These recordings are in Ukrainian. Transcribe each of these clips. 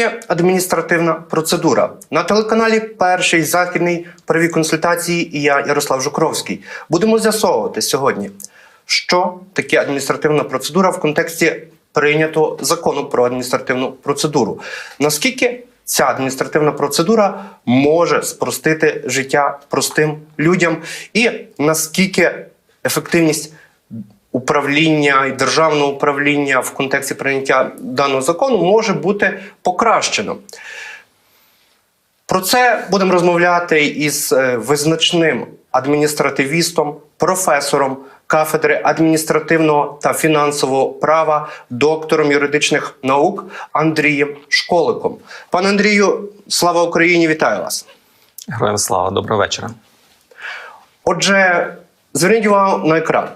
Таке адміністративна процедура? На телеканалі Перший західний праві консультації і я, Ярослав Жукровський. Будемо з'ясовувати сьогодні, що таке адміністративна процедура в контексті прийнятого закону про адміністративну процедуру. Наскільки ця адміністративна процедура може спростити життя простим людям, і наскільки ефективність управління і державного управління в контексті прийняття даного закону може бути покращено. Про це будемо розмовляти із е, визначним адміністративістом, професором кафедри адміністративного та фінансового права, доктором юридичних наук Андрієм Школиком. Пане Андрію, слава Україні! Вітаю вас! Героям слава, доброго вечора. Отже, зверніть увагу на екран.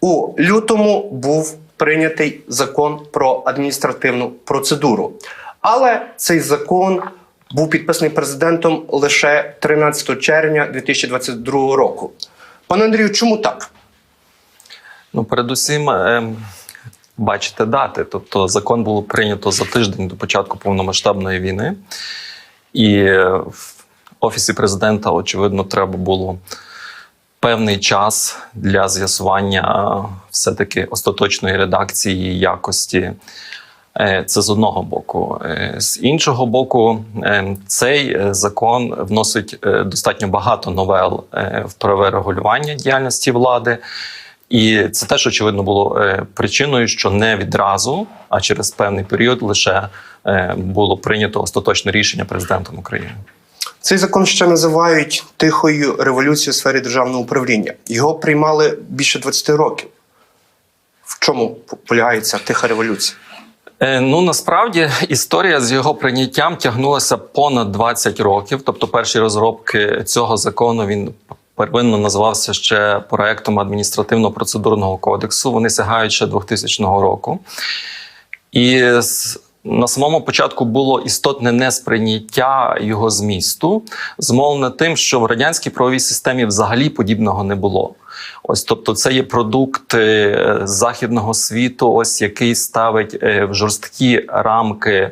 У лютому був прийнятий закон про адміністративну процедуру. Але цей закон був підписаний президентом лише 13 червня 2022 року. Пане Андрію, чому так? Ну, передусім, ем, бачите дати. Тобто, закон було прийнято за тиждень до початку повномасштабної війни, і в офісі президента, очевидно, треба було певний час для з'ясування е, все-таки остаточної редакції якості. Е, Це з одного боку. Е, З іншого боку, цей закон вносить достатньо багато новел в правове регулювання діяльності влади. І це теж очевидно було причиною, що не відразу, а через певний період лише було прийнято остаточне рішення президентом України. Цей закон ще називають тихою революцією у сфері державного управління. Його приймали більше 20 років. В чому полягає ця тиха революція? Е, Ну насправді історія з його прийняттям тягнулася понад 20 років. Тобто, перші розробки цього закону він первинно називався ще проектом адміністративно-процедурного кодексу. Вони сягають ще 2000 року. І на самому початку було істотне несприйняття його змісту, змовлене тим, що в радянській правовій системі взагалі подібного не було. Ось, тобто, це є продукт е, західного світу, ось який ставить е, в жорсткі рамки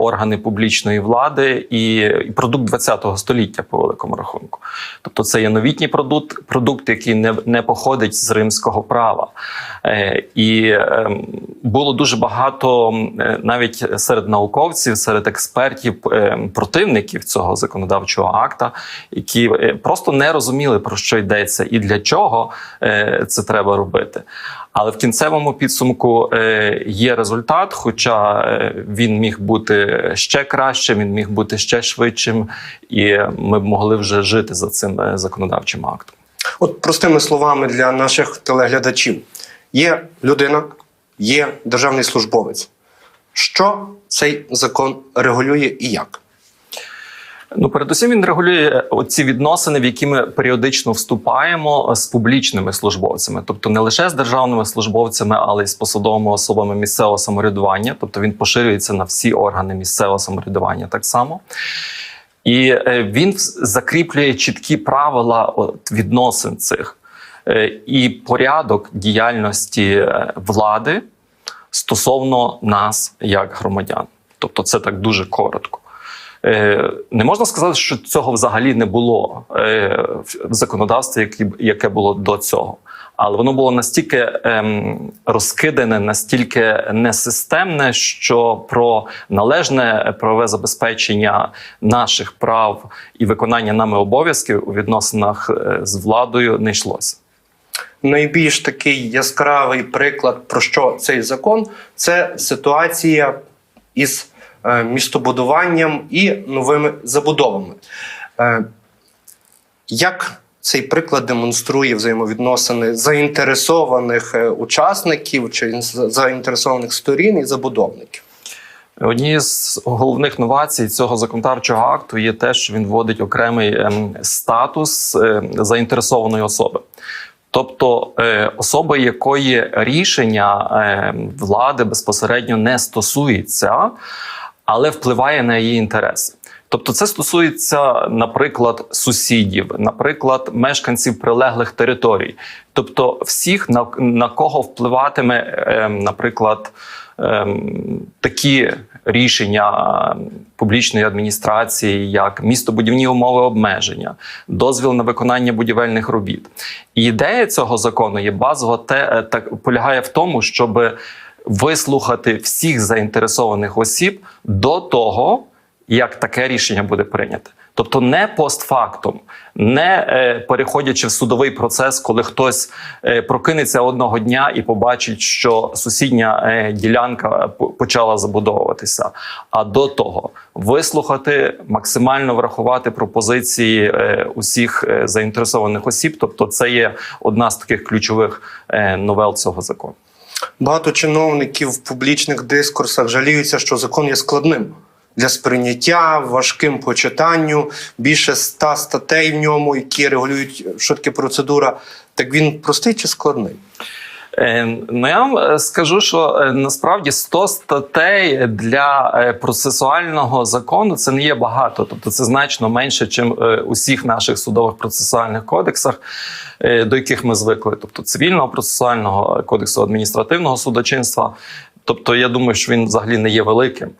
органи публічної влади і, продукт ХХ століття по великому рахунку. Тобто, це є новітній продукт, продукт, який не, не походить з римського права. Е, і е, було дуже багато е, навіть серед науковців, серед експертів, е, противників цього законодавчого акта, які е, просто не розуміли про що йдеться і для чого е, це треба робити. Але в кінцевому підсумку е, є результат, хоча е, він міг бути ще кращим, він міг бути ще швидшим, і ми б могли вже жити за цим е, законодавчим актом. От простими словами для наших телеглядачів: є людина, є державний службовець. Що цей закон регулює і як? Ну, передусім, він регулює ці відносини, в які ми періодично вступаємо з публічними службовцями, тобто не лише з державними службовцями, але й з посадовими особами місцевого самоврядування. Тобто він поширюється на всі органи місцевого самоврядування так само. І е, він закріплює чіткі правила відносин цих е, і порядок діяльності е, влади стосовно нас як громадян. Тобто, це так дуже коротко. Е, Не можна сказати, що цього взагалі не було е, в законодавстві, яке- було до цього. Але воно було настільки ем, розкидане, настільки несистемне, що про належне правове забезпечення наших прав і виконання нами обов'язків у відносинах е, з владою не йшлося. Найбільш такий яскравий приклад, про що цей закон, це ситуація із містобудуванням і новими забудовами. Е, як цей приклад демонструє взаємовідносини заінтересованих е, учасників чи заінтересованих сторін і забудовників? Однією з головних новацій цього законодавчого акту є те, що він вводить окремий ем, статус е, заінтересованої особи. Тобто е, особи, якої рішення е, влади безпосередньо не стосується, але впливає на її інтереси. Тобто, це стосується, наприклад, сусідів, наприклад, мешканців прилеглих територій, тобто всіх, на, на кого впливатиме, е, наприклад, ем, такі рішення е, публічної адміністрації, як містобудівні умови обмеження, дозвіл на виконання будівельних робіт. І ідея цього закону є базово те, е, так полягає в тому, щоб вислухати всіх заінтересованих осіб до того, як таке рішення буде прийнято. Тобто не постфактум, не е, переходячи в судовий процес, коли хтось е, прокинеться одного дня і побачить, що сусідня е, ділянка почала забудовуватися. А до того вислухати, максимально врахувати пропозиції е, усіх е, заінтересованих осіб. Тобто, це є одна з таких ключових е, новел цього закону. Багато чиновників в публічних дискурсах жаліються, що закон є складним для сприйняття, важким по читанню, більше ста статей в ньому, які регулюють, таке процедура. Так він простий чи складний? Е, Ну я вам е, скажу, що е, насправді 100 статей для процесуального закону це не є багато, тобто це значно менше, ніж усіх наших судових процесуальних кодексах, до яких ми звикли, тобто цивільного процесуального кодексу адміністративного судочинства. Тобто, я думаю, що він взагалі не є великим.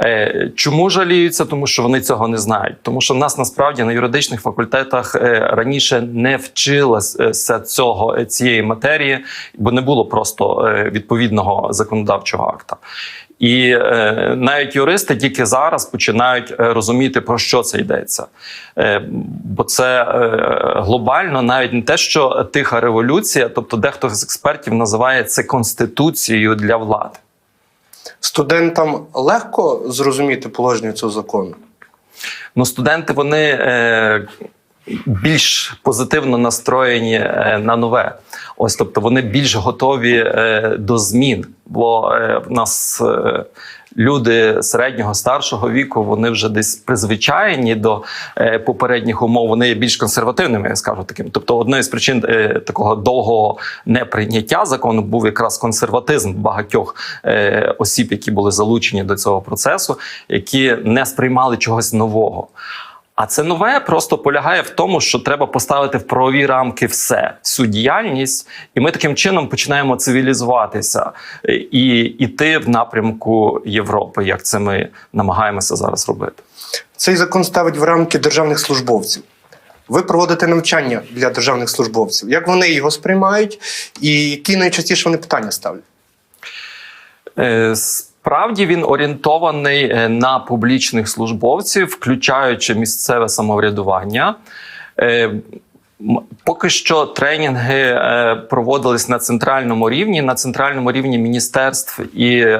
Е, Чому жаліються? Тому що вони цього не знають. Тому що в нас насправді на юридичних факультетах е, раніше не вчилася цього е, цієї матерії, бо не було просто відповідного законодавчого акта. І е, навіть юристи тільки зараз починають розуміти, про що це йдеться. Е, бо це е, глобально навіть не те, що тиха революція, тобто дехто з експертів називає це конституцією для влади. Студентам легко зрозуміти положення цього закону. Ну, студенти вони е, більш позитивно настроєні е, на нове. Ось, тобто, вони більш готові е, до змін. Бо е, в нас е, люди середнього старшого віку вони вже десь призвичайні до е, попередніх умов. Вони є більш консервативними, я скажу таким. Тобто, одною з причин е, такого довгого неприйняття закону був якраз консерватизм багатьох е, осіб, які були залучені до цього процесу, які не сприймали чогось нового. А це нове просто полягає в тому, що треба поставити в правові рамки все, всю діяльність, і ми таким чином починаємо цивілізуватися і йти в напрямку Європи, як це ми намагаємося зараз робити. Цей закон ставить в рамки державних службовців. Ви проводите навчання для державних службовців. Як вони його сприймають, і які найчастіше вони питання ставлять? Е, Справді він орієнтований е, на публічних службовців, включаючи місцеве самоврядування. Е, Поки що тренінги е, проводились на центральному рівні, на центральному рівні міністерств і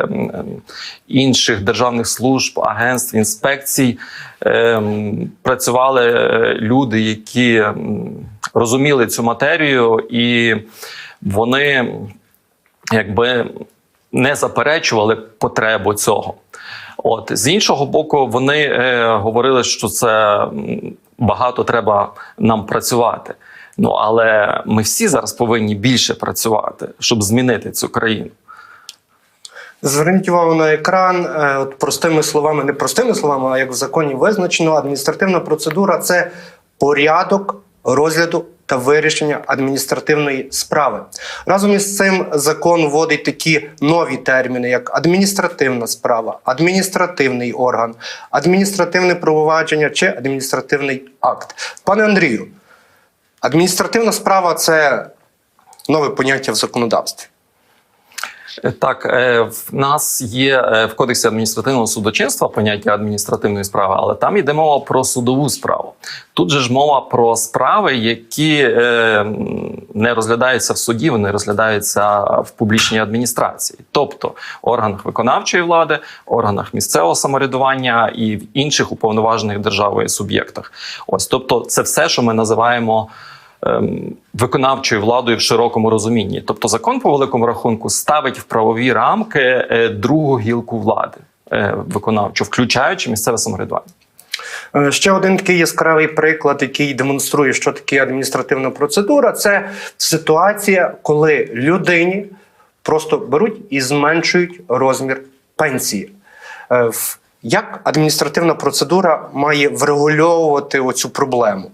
інших державних служб, агентств, інспекцій працювали люди, які розуміли цю матерію, і вони якби не заперечували потребу цього. От з іншого боку, вони е, говорили, що це багато треба нам працювати. Ну але ми всі зараз повинні більше працювати, щоб змінити цю країну. Зверніть увагу на екран. Е, От простими словами, не простими словами, а як в законі визначено, адміністративна процедура це порядок розгляду та вирішення адміністративної справи. Разом із цим закон вводить такі нові терміни, як адміністративна справа, адміністративний орган, адміністративне провадження чи адміністративний акт. Пане Андрію, адміністративна справа це нове поняття в законодавстві. Е, Так, е, в нас є е, в кодексі адміністративного судочинства поняття адміністративної справи, але там йде мова про судову справу. Тут же ж мова про справи, які не розглядаються в суді, вони розглядаються в публічній адміністрації, тобто органах виконавчої влади, органах місцевого самоврядування і в інших уповноважених державою суб'єктах. Ось, тобто, це все, що ми називаємо виконавчою владою в широкому розумінні. Тобто, закон по великому рахунку ставить в правові рамки е, другу гілку влади е, виконавчу, включаючи місцеве самоврядування. Е, Ще один такий яскравий приклад, який демонструє, що таке адміністративна процедура, це ситуація, коли людині просто беруть і зменшують розмір пенсії. Як адміністративна процедура має врегульовувати оцю проблему?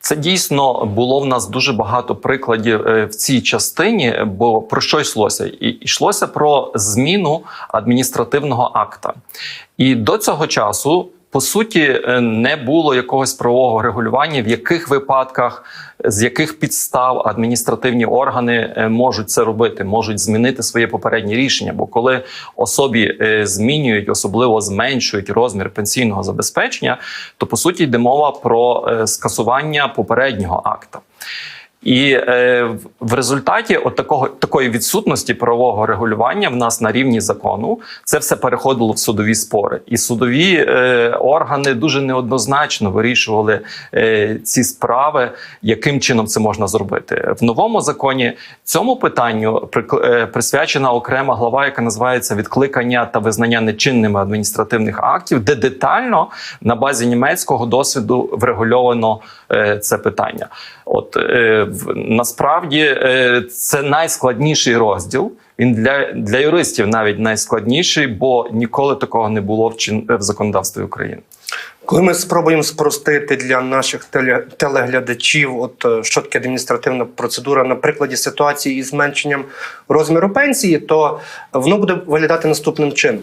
Це дійсно було в нас дуже багато прикладів е, в цій частині. Бо про що йшлося? І йшлося про зміну адміністративного акта. І до цього часу, по суті, е, не було якогось правового регулювання, в яких випадках, з яких підстав адміністративні органи е, можуть це робити, можуть змінити своє попереднє рішення. Бо коли особі е, змінюють, особливо зменшують розмір пенсійного забезпечення, то по суті йде мова про скасування попереднього акта. І е, в- результаті от такого такої відсутності правового регулювання в нас на рівні закону це все переходило в судові спори, і судові е, органи дуже неоднозначно вирішували е, ці справи, яким чином це можна зробити в новому законі. Цьому питанню е, присвячена окрема глава, яка називається відкликання та визнання нечинними адміністративних актів, де детально на базі німецького досвіду врегульовано е, це питання. От е, насправді е, це найскладніший розділ. Він для, для юристів навіть найскладніший, бо ніколи такого не було в, чин, в законодавстві України. Коли ми спробуємо спростити для наших теле- телеглядачів, от е, що таке адміністративна процедура на прикладі ситуації із зменшенням розміру пенсії, то воно буде виглядати наступним чином.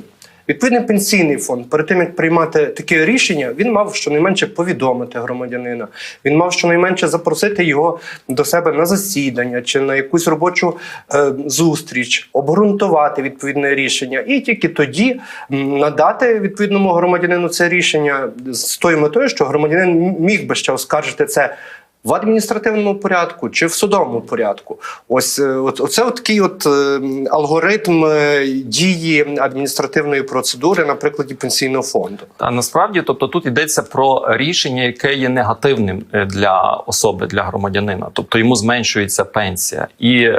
Відповідний пенсійний фонд перед тим як приймати таке рішення, він мав щонайменше повідомити громадянина. Він мав щонайменше запросити його до себе на засідання чи на якусь робочу е, зустріч, обґрунтувати відповідне рішення, і тільки тоді надати відповідному громадянину це рішення з тою метою, що громадянин міг би ще оскаржити це. В адміністративному порядку чи в судовому порядку, ось е, от це от такий от е, алгоритм е, дії адміністративної процедури на прикладі пенсійного фонду. А насправді, тобто, тут йдеться про рішення, яке є негативним для особи, для громадянина, тобто йому зменшується пенсія і.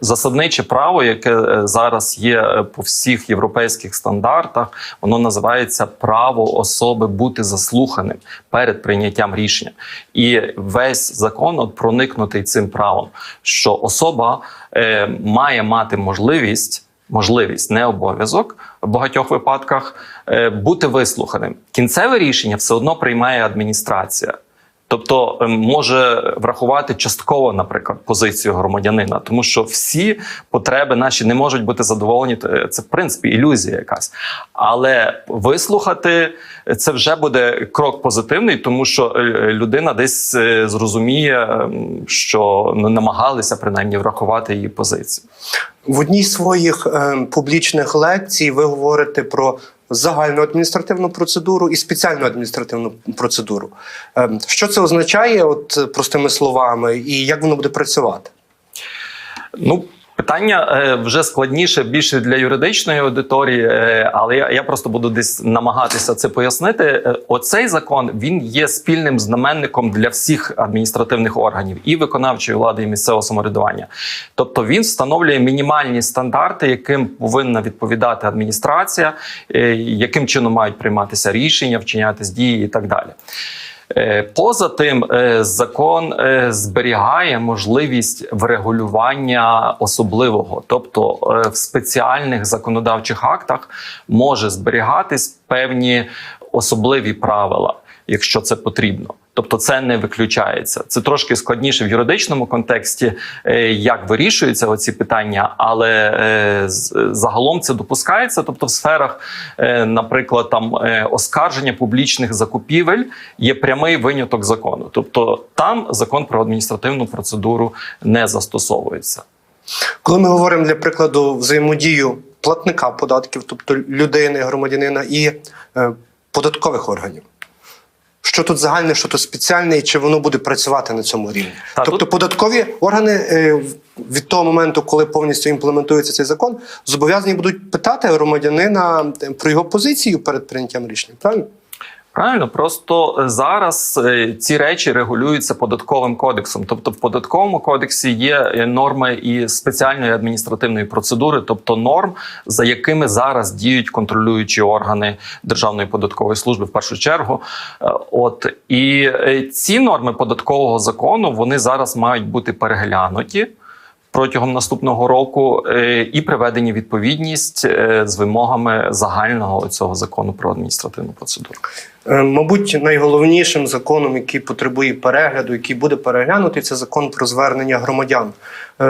Засадниче право, яке е, зараз є е, по всіх європейських стандартах, воно називається право особи бути заслуханим перед прийняттям рішення, і весь закон от проникнутий цим правом, що особа е, має мати можливість можливість, не обов'язок в багатьох випадках е, бути вислуханим. Кінцеве рішення все одно приймає адміністрація. Тобто е, може врахувати частково, наприклад, позицію громадянина, тому що всі потреби наші не можуть бути задоволені. Е, Це в принципі ілюзія якась. Але вислухати е, це вже буде крок позитивний, тому що е, людина десь зрозуміє, ем, що ну, намагалися принаймні врахувати її позицію. В одній з своїх е, публічних лекцій ви говорите про загальну адміністративну процедуру і спеціальну адміністративну процедуру. Е, що це означає, от е, простими словами, і як воно буде працювати? Ну, питання е, вже складніше більше для юридичної аудиторії, е, але я, я просто буду десь намагатися це пояснити. Е, Оцей закон він є спільним знаменником для всіх адміністративних органів і виконавчої влади, і місцевого самоврядування. Тобто він встановлює мінімальні стандарти, яким повинна відповідати адміністрація, яким чином мають прийматися рішення, вчинятись дії і так далі. Е, Поза тим, е, закон е, зберігає можливість врегулювання особливого, тобто в спеціальних законодавчих актах може зберігатись певні особливі правила, якщо це потрібно. Тобто це не виключається. Це трошки складніше в юридичному контексті, е, як вирішуються оці питання, але е, загалом це допускається. Тобто, в сферах, е, наприклад, там оскарження публічних закупівель є прямий виняток закону. Тобто там закон про адміністративну процедуру не застосовується. Коли ми говоримо для прикладу взаємодію платника податків, тобто людини, громадянина і податкових органів. Що тут загальне, що тут спеціальне, і чи воно буде працювати на цьому рівні? А тобто тут- податкові органи е, від того моменту, коли повністю імплементується цей закон, зобов'язані будуть питати громадянина е, про його позицію перед прийняттям рішення. Правильно? Правильно, просто е, зараз е, ці речі регулюються податковим кодексом. Тобто, в податковому кодексі є е, норми і спеціальної адміністративної процедури, тобто норм, за якими зараз діють контролюючі органи Державної податкової служби в першу чергу. От і ці норми податкового закону вони зараз мають бути переглянуті. Протягом наступного року е, і приведені відповідність е, з вимогами загального цього закону про адміністративну процедуру. Е, Мабуть, найголовнішим законом, який потребує перегляду, який буде переглянутий, це закон про звернення громадян.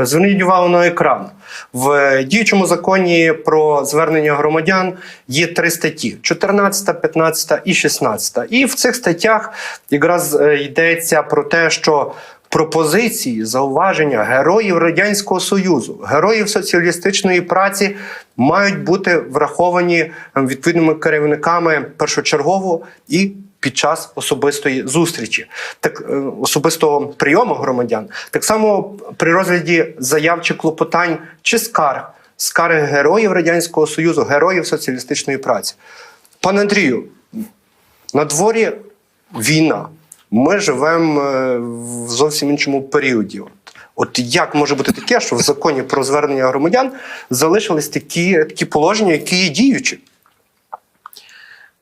Зверніть увагу на екран. В діючому законі про звернення громадян є три статті: 14, 15 і 16. І в цих статтях якраз йдеться про те, що пропозиції, зауваження героїв Радянського Союзу, героїв соціалістичної праці мають бути враховані е, відповідними керівниками першочергово і під час особистої зустрічі, так е, особистого прийому громадян. Так само при розгляді заяв чи клопотань чи скарг, скарги героїв Радянського Союзу, героїв соціалістичної праці. Пане Андрію, на дворі війна. Ми живемо е, в зовсім іншому періоді. От, от як може бути таке, що в законі про звернення громадян залишились такі, такі положення, які є діючі?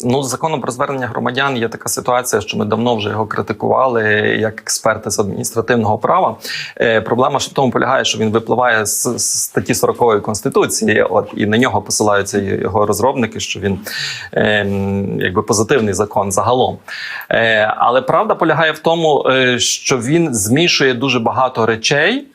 Ну, з законом про звернення громадян є така ситуація, що ми давно вже його критикували як експерти з адміністративного права. Е, проблема ж в тому полягає, що він випливає з, з статті 40 конституції, от і на нього посилаються його розробники, що він е, якби позитивний закон загалом. Е, але правда полягає в тому, е, що він змішує дуже багато речей.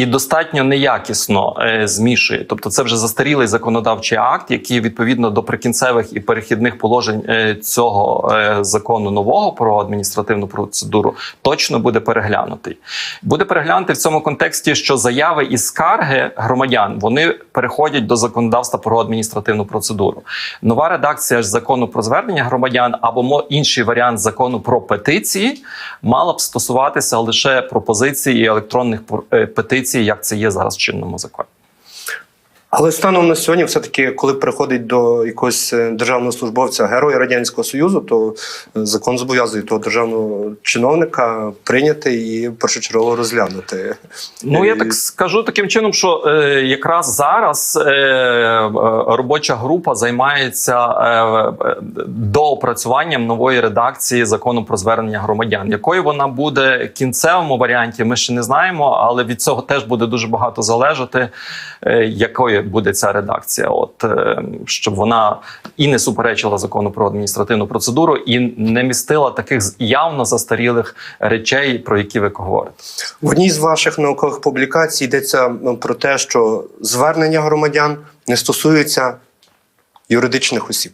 І достатньо неякісно е, змішує. Тобто, це вже застарілий законодавчий акт, який відповідно до прикінцевих і перехідних положень е, цього е, закону нового про адміністративну процедуру точно буде переглянутий. Буде переглянутий в цьому контексті, що заяви і скарги громадян вони переходять до законодавства про адміністративну процедуру. Нова редакція ж закону про звернення громадян або інший варіант закону про петиції мала б стосуватися лише пропозицій і електронних пор- е, як це є зараз в чинному законі. Але станом на сьогодні, все-таки, коли приходить до якогось е, державного службовця героя Радянського Союзу, то е, закон зобов'язує того державного чиновника прийняти і першочергово розглянути. Ну я так скажу таким чином, що е, якраз зараз е, е, робоча група займається е, е, доопрацюванням нової редакції закону про звернення громадян. Якою вона буде в кінцевому варіанті, ми ще не знаємо, але від цього теж буде дуже багато залежати, е, якою буде ця редакція. От е, щоб вона і не суперечила закону про адміністративну процедуру, і не містила таких явно застарілих речей, про які ви говорите. В одній з ваших наукових публікацій йдеться ну, про те, що звернення громадян не стосується юридичних осіб.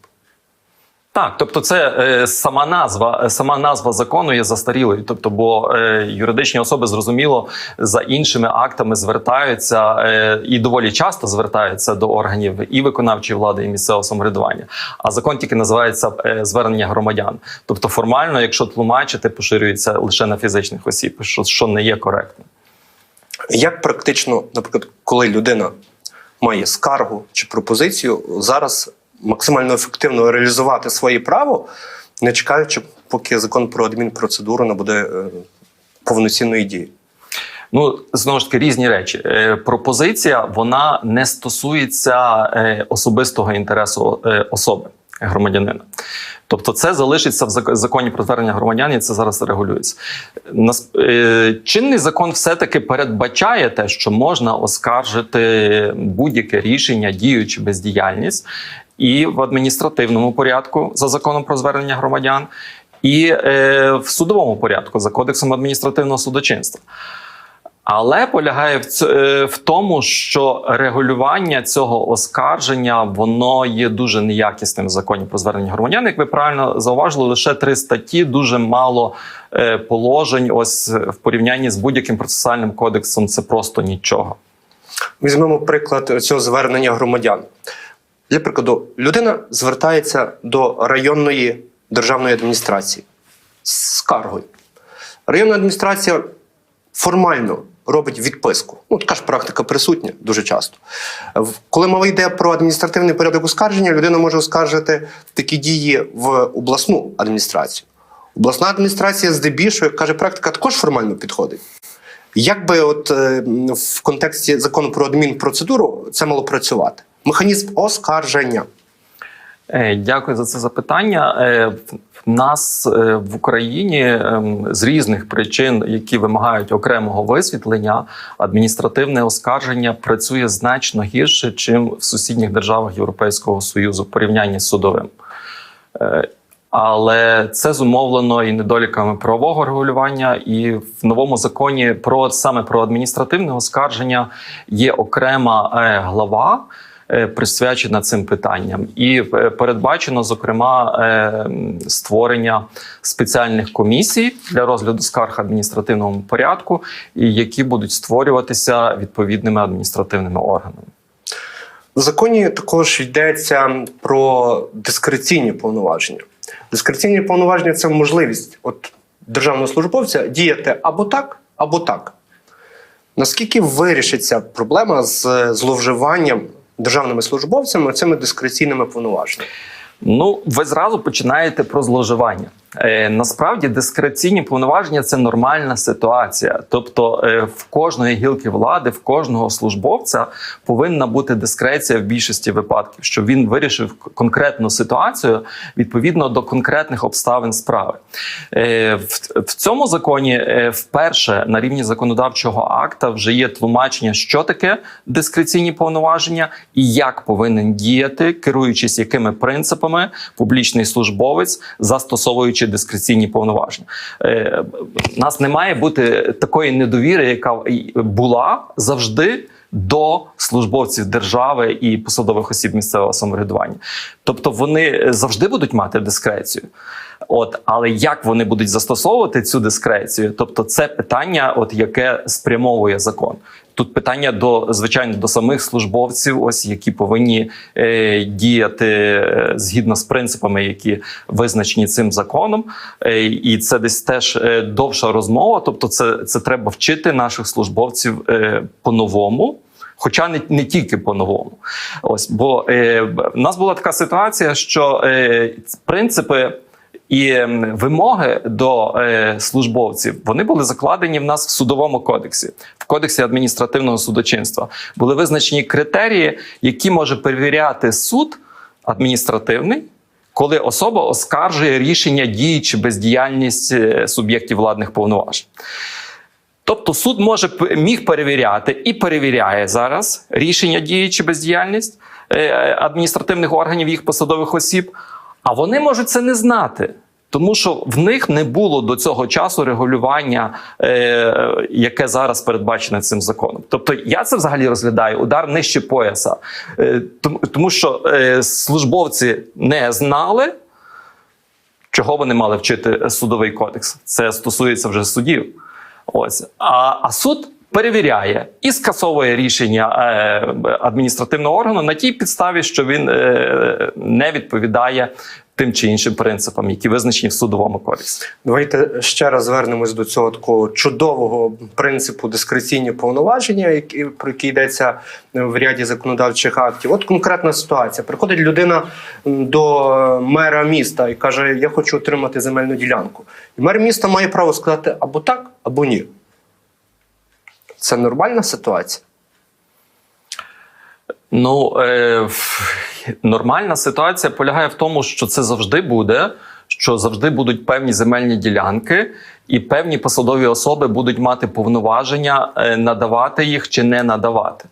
Так, тобто, це е, сама назва, е, сама назва закону є застарілою. Тобто, бо е, юридичні особи зрозуміло за іншими актами звертаються е, і доволі часто звертаються до органів і виконавчої влади, і місцевого самоврядування. А закон тільки називається е, звернення громадян. Тобто, формально, якщо тлумачити, поширюється лише на фізичних осіб, що, що не є коректно. Як практично, наприклад, коли людина має скаргу чи пропозицію, зараз максимально ефективно реалізувати своє право, не чекаючи, поки закон про адмінпроцедуру набуде е, повноцінної дії. Ну знову ж таки різні речі. Е, пропозиція вона не стосується е, особистого інтересу особи громадянина. Тобто, це залишиться в зак- законі про звернення громадян, і це зараз регулюється. Нас чинний закон все-таки передбачає те, що можна оскаржити будь-яке рішення, дію чи бездіяльність, і в адміністративному порядку за законом про звернення громадян, і е, в судовому порядку за кодексом адміністративного судочинства. Але полягає в, е, в тому, що регулювання цього оскарження воно є дуже неякісним в законі про звернення громадян. Як ви правильно зауважили, лише три статті, дуже мало е, положень. Ось е, в порівнянні з будь-яким процесуальним кодексом це просто нічого. Візьмемо приклад цього звернення громадян. Для прикладу, людина звертається до районної державної адміністрації з скаргою. Районна адміністрація формально робить відписку. Ну, така ж практика присутня дуже часто. Коли мова йде про адміністративний порядок оскарження, людина може оскаржити такі дії в обласну адміністрацію. Обласна адміністрація здебільшого, як каже практика, також формально підходить. Як би от е, в контексті закону про адмінпроцедуру це мало працювати? Механізм оскарження. Е, Дякую за це запитання. Е, в- нас е, в Україні ем, з різних причин, які вимагають окремого висвітлення, адміністративне оскарження працює значно гірше, чим в сусідніх державах Європейського Союзу в порівнянні з судовим. Але це зумовлено і недоліками правового регулювання, і в новому законі про саме про адміністративне оскарження є окрема глава. Е, Присвячена цим питанням, і е, передбачено зокрема е, створення спеціальних комісій для розгляду скарг адміністративному порядку, які будуть створюватися відповідними адміністративними органами. В законі також йдеться про дискреційні повноваження. Дискреційні повноваження це можливість от, державного службовця діяти або так, або так. Наскільки вирішиться проблема з зловживанням державними службовцями цими дискреційними повноваженнями? Ну, ви зразу починаєте про зловживання. Е, насправді дискреційні повноваження це нормальна ситуація. Тобто, е, в кожної гілки влади, в кожного службовця повинна бути дискреція в більшості випадків, щоб він вирішив конкретну ситуацію відповідно до конкретних обставин справи. Е, в, в цьому законі е, вперше на рівні законодавчого акта вже є тлумачення, що таке дискреційні повноваження і як повинен діяти, керуючись якими принципами публічний службовець, застосовуючи дискреційні повноваження. Е, У нас не має бути такої недовіри, яка була завжди. До службовців держави і посадових осіб місцевого самоврядування, тобто вони завжди будуть мати дискрецію. От, але як вони будуть застосовувати цю дискрецію? Тобто, це питання, от яке спрямовує закон. Тут питання до звичайно до самих службовців, ось які повинні е, діяти е, згідно з принципами, які визначені цим законом. Е, і це десь теж е, довша розмова. Тобто, це, це треба вчити наших службовців е, по-новому. Хоча не, не тільки по-новому. Ось, бо е, в нас була така ситуація, що е, принципи і ем, вимоги до е, службовців вони були закладені в нас в судовому кодексі, в кодексі адміністративного судочинства. Були визначені критерії, які може перевіряти суд адміністративний. Коли особа оскаржує рішення дії чи бездіяльність е, суб'єктів владних повноважень. Тобто суд може міг перевіряти і перевіряє зараз рішення дії чи бездіяльність е, адміністративних органів їх посадових осіб, а вони можуть це не знати. Тому що в них не було до цього часу регулювання, е, яке зараз передбачене цим законом. Тобто я це взагалі розглядаю удар нижче пояса, е, тому, що е, службовці не знали, чого вони мали вчити судовий кодекс. Це стосується вже судів. Ось а, а суд перевіряє і скасовує рішення е, адміністративного органу на тій підставі, що він е, не відповідає тим чи іншим принципам, які визначені в судовому кодексі. Давайте ще раз звернемось до цього такого чудового принципу дискреційні повноваження, які, про які йдеться в ряді законодавчих актів. От конкретна ситуація. Приходить людина до мера міста і каже: Я хочу отримати земельну ділянку. І мер міста має право сказати або так, або ні. Це нормальна ситуація. Ну е, нормальна ситуація полягає в тому, що це завжди буде, що завжди будуть певні земельні ділянки, і певні посадові особи будуть мати повноваження е, надавати їх чи не надавати.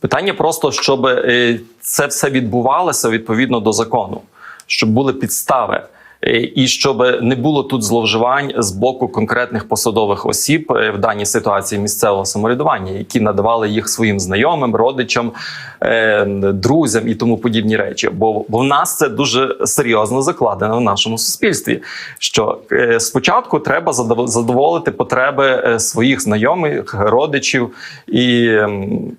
Питання просто, щоб е, це все відбувалося відповідно до закону, щоб були підстави. Е, І щоб не було тут зловживань з боку конкретних посадових осіб е, в даній ситуації місцевого самоврядування, які надавали їх своїм знайомим, родичам, е, друзям і тому подібні речі. Бо, в нас це дуже серйозно закладено в нашому суспільстві. Що спочатку треба задов- задоволити потреби своїх знайомих, родичів і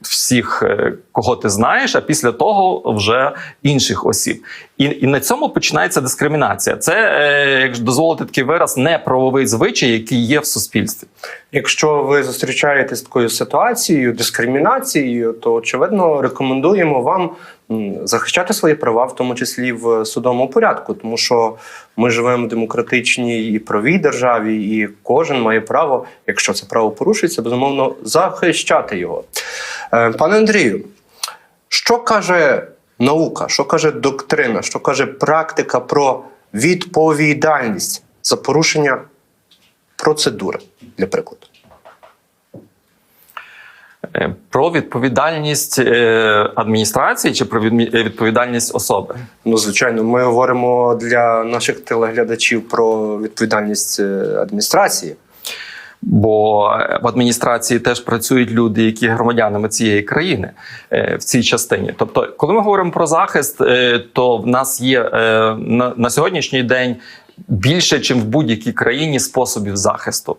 всіх, кого ти знаєш, а після того вже інших осіб. І, і на цьому починається дискримінація. Це, е, як дозволити такий вираз, неправовий звичай, який є в суспільстві. Якщо ви зустрічаєтесь з такою ситуацією, дискримінацією, то очевидно рекомендуємо вам захищати свої права, в тому числі в судовому порядку, тому що ми живемо в демократичній і правій державі, і кожен має право, якщо це право порушується, безумовно захищати його. Е, Пане Андрію, що каже наука, що каже доктрина, що каже практика про відповідальність за порушення процедури, для прикладу. Е, Про відповідальність е, адміністрації чи про е, відповідальність особи? Ну, звичайно, ми говоримо для наших телеглядачів про відповідальність адміністрації. Бо в адміністрації теж працюють люди, які громадянами цієї країни е, в цій частині. Тобто, коли ми говоримо про захист, е, то в нас є е, на, сьогоднішній день. Більше, ніж в будь-якій країні, способів захисту.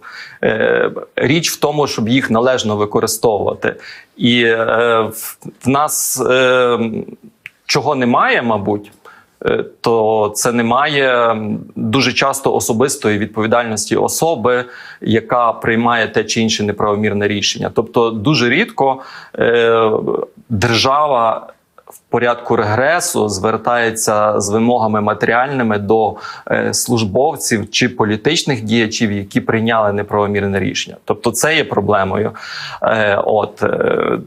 Річ в тому, щоб їх належно використовувати. І в, нас чого немає, мабуть, то це немає м, дуже часто особистої відповідальності особи, яка приймає те чи інше неправомірне рішення. Тобто, дуже рідко е, держава. В порядку регресу звертається з вимогами матеріальними до е, службовців чи політичних діячів, які прийняли неправомірне рішення. Тобто, це є проблемою. Е, от е,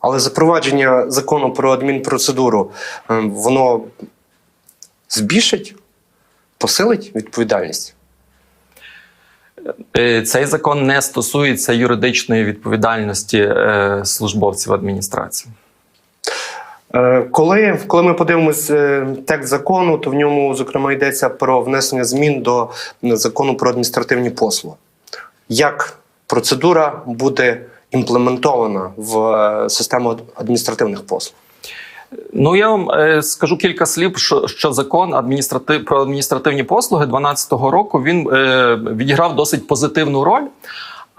Але запровадження закону про адмінпроцедуру е, воно збільшить, посилить відповідальність. Е, Цей закон не стосується юридичної відповідальності е, службовців адміністрації. Е, Коли, коли ми подивимось текст закону, то в ньому, зокрема, йдеться про внесення змін до закону про адміністративні послуги. Як процедура буде імплементована в е, систему адміністративних послуг? Ну я вам е, скажу кілька слів, що, що закон адміністратив про адміністративні послуги 2012 року він е, відіграв досить позитивну роль.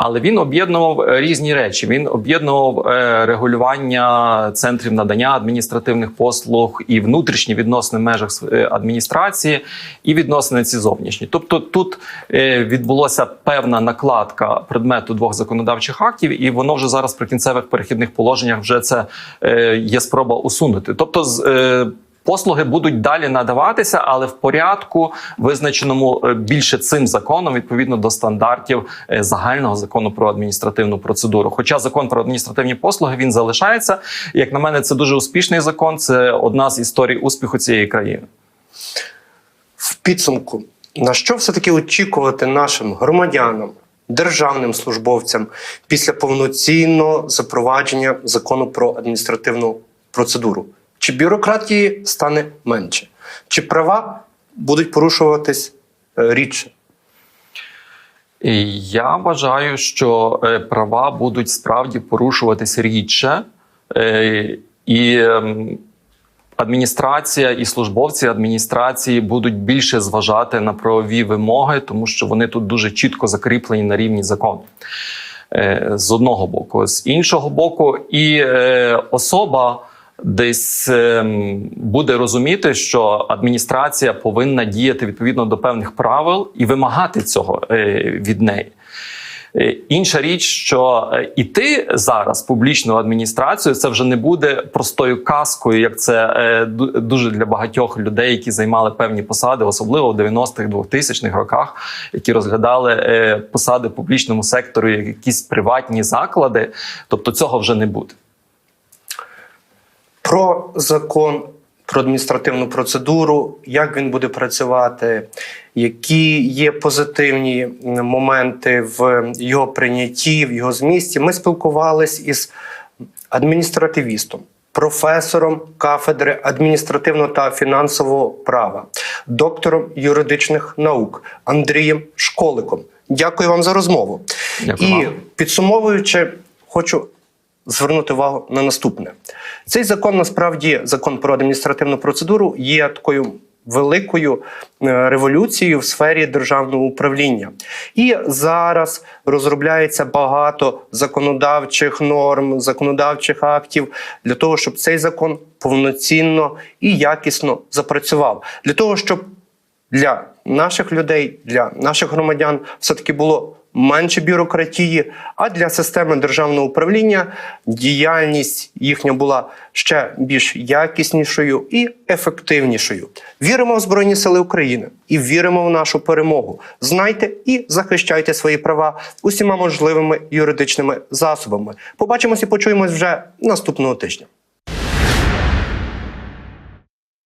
Але він об'єднував е, різні речі. Він об'єднував е, регулювання центрів надання адміністративних послуг і внутрішні відносини в межах е, адміністрації, і відносини ці зовнішні. Тобто тут відбулося певна накладка предмету двох законодавчих актів, і воно вже зараз при кінцевих перехідних положеннях вже це є спроба усунути. Тобто з Послуги будуть далі надаватися, але в порядку, визначеному е, більше цим законом, відповідно до стандартів е, загального закону про адміністративну процедуру. Хоча закон про адміністративні послуги він залишається. Як на мене, це дуже успішний закон. Це одна з історій успіху цієї країни. В підсумку, на що все-таки очікувати нашим громадянам, державним службовцям після повноцінного запровадження закону про адміністративну процедуру? Чи бюрократії стане менше? Чи права будуть порушуватись е, рідше? Я вважаю, що е, права будуть справді порушуватися рідше, е, і ем, адміністрація і службовці адміністрації будуть більше зважати на правові вимоги, тому що вони тут дуже чітко закріплені на рівні закону. З одного боку, з іншого боку, і особа десь ем, буде розуміти, що адміністрація повинна діяти відповідно до певних правил і вимагати цього е, від неї. Е, Інша річ, що е, іти зараз публічну адміністрацію, це вже не буде простою казкою, як це дуже для багатьох людей, які займали певні посади, особливо в 90-х, 2000-х роках, які розглядали посади в публічному секторі, як якісь приватні заклади. Тобто цього вже не буде. Про закон про адміністративну процедуру, як він буде працювати, які є позитивні моменти в його прийнятті, в його змісті. Ми спілкувались із адміністративістом, професором кафедри адміністративного та фінансового права, доктором юридичних наук Андрієм Школиком. Дякую вам за розмову. Дякую І підсумовуючи, хочу звернути увагу на наступне: цей закон насправді закон про адміністративну процедуру є такою. Великою е, революцією в сфері державного управління, і зараз розробляється багато законодавчих норм, законодавчих актів для того, щоб цей закон повноцінно і якісно запрацював, для того, щоб для наших людей, для наших громадян все-таки було менше бюрократії, а для системи державного управління діяльність їхня була ще більш якіснішою і ефективнішою. Віримо в Збройні Сили України і віримо в нашу перемогу. Знайте і захищайте свої права усіма можливими юридичними засобами. Побачимось і почуємось вже наступного тижня.